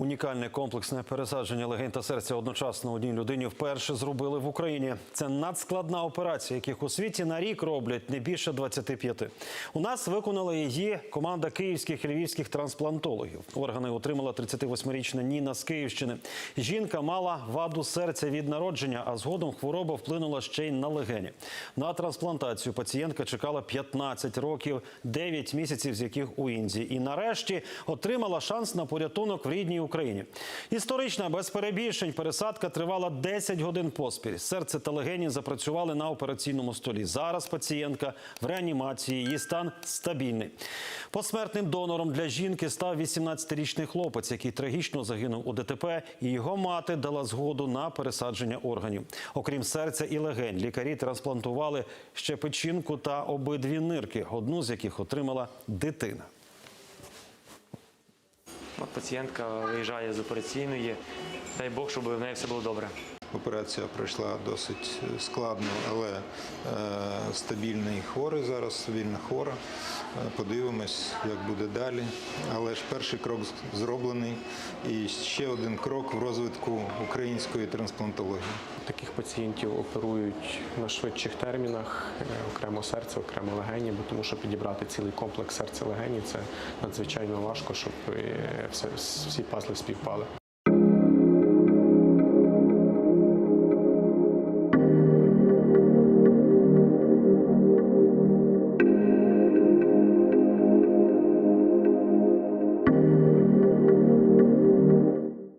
Унікальне комплексне пересадження легень та серця одночасно одній людині вперше зробили в Україні. Це надскладна операція, яких у світі на рік роблять не більше 25. У нас виконала її команда київських і львівських трансплантологів. Органи отримала 38-річна Ніна з Київщини. Жінка мала ваду серця від народження, а згодом хвороба вплинула ще й на легені. На трансплантацію пацієнтка чекала 15 років, 9 місяців з яких у Індії. І нарешті отримала шанс на порятунок в рідній. Історична без перебільшень пересадка тривала 10 годин поспіль. Серце та легені запрацювали на операційному столі. Зараз пацієнтка в реанімації. Її стан стабільний. Посмертним донором для жінки став 18-річний хлопець, який трагічно загинув у ДТП. І його мати дала згоду на пересадження органів. Окрім серця і легень, лікарі трансплантували ще печінку та обидві нирки, одну з яких отримала дитина. Пацієнтка виїжджає з операційної. Дай Бог, щоб в неї все було добре. Операція пройшла досить складно, але е, стабільний хворий зараз, вільна хвора. Е, Подивимось, як буде далі. Але ж перший крок зроблений і ще один крок в розвитку української трансплантології. Таких пацієнтів оперують на швидших термінах, е, окремо серце, окремо легені, бо тому що підібрати цілий комплекс серця легені це надзвичайно важко, щоб е, всі пазли співпали.